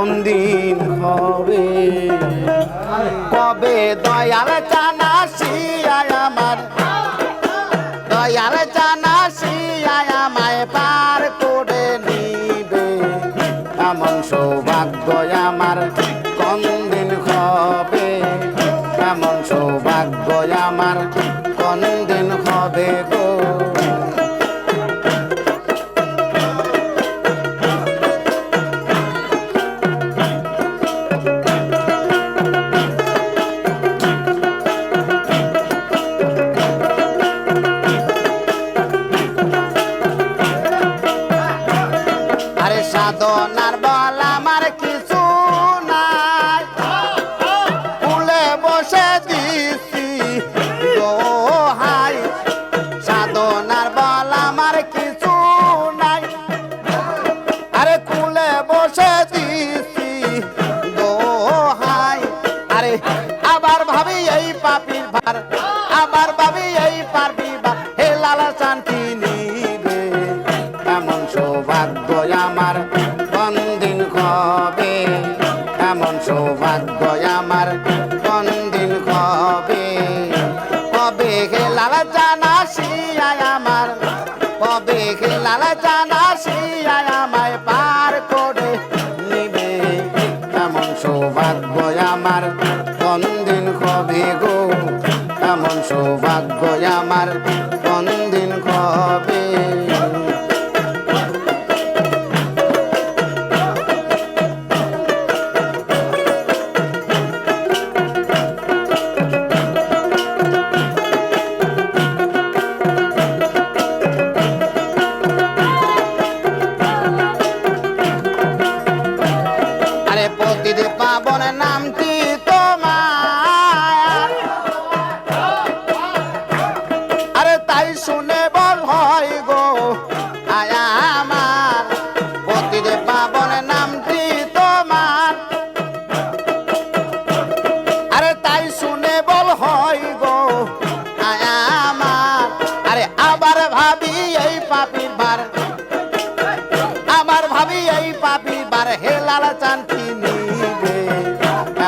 কোন দিন হবে? কবে দয়াল জানা শিয়ায় আমার? দয়াল জানা শিয়ায় আমায় পার করে নিবে। এমন সৌভাগ্য আমার কোন দিন হবে? এমন সৌভাগ্য আমার কোন দিন হবে গো? সৌভাগ্য আমার কোনদিন হবে? কবে হে লালা জানা শিয়ায় আমার? কবে হে লালা জানা শিয়ায় আমায় পার করে নিবে? এমন সৌভাগ্য আমার কোনদিন কবে গো? এমন সৌভাগ্য আমার প্রতিদে নামটি তোমার? আরে তাই শুনে বল হয় গো, আয়া আমার। পাবন নামটি তোমার? আরে তাই শুনে বল হয় গো, আয়া আমার। আরে আবার ভাবি এই পাপির ভার আমার ভাবি এই পাপি বার। হে লালা চান্তি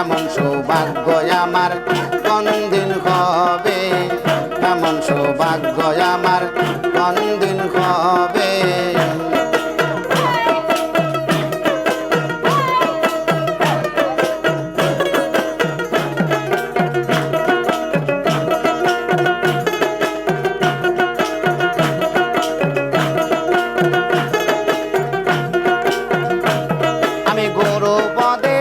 এমন সৌভাগ্য আমার কোন দিন হবে? এমন সৌভাগ্য আমার কোন দিন হবে? আমি গরু পদে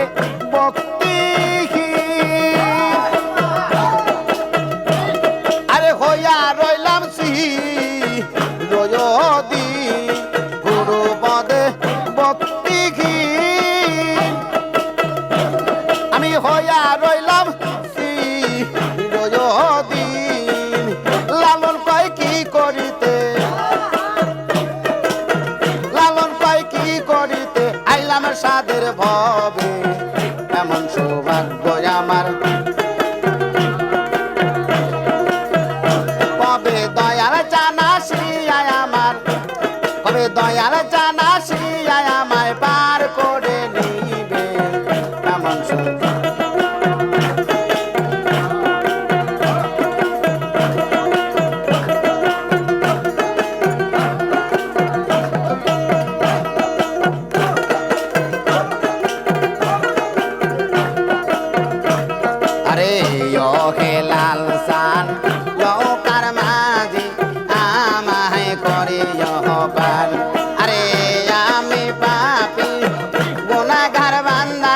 pobre.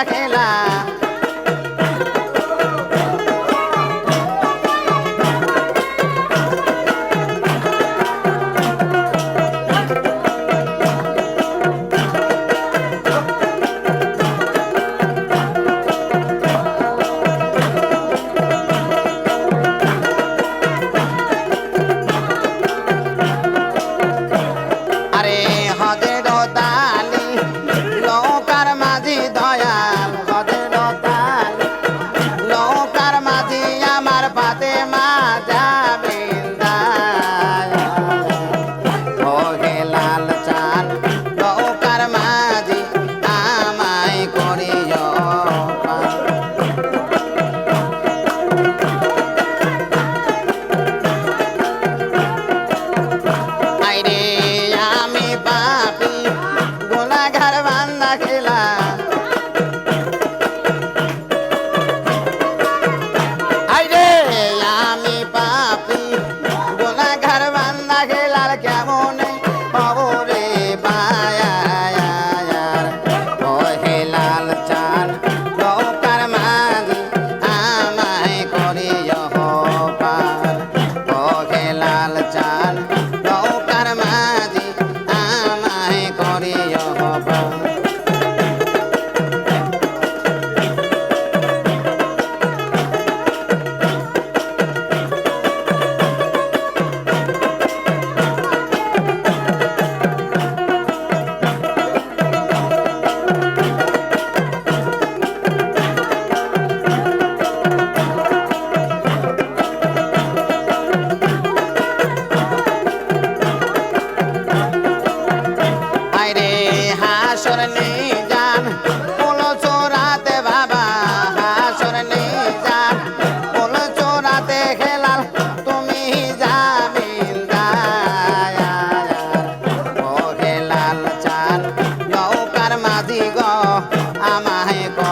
খেলা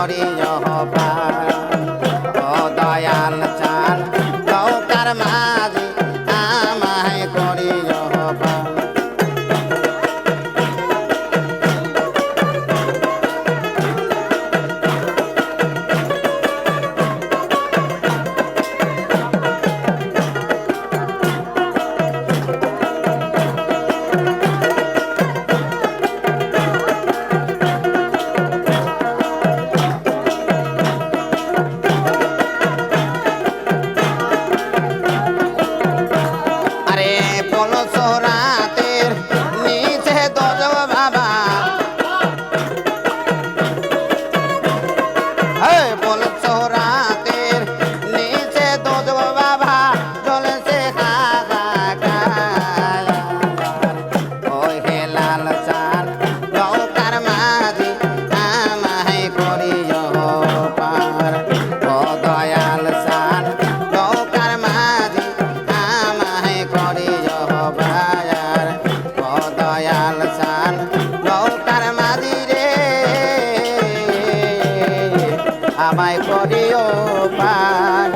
আমায় আমায় করিও পার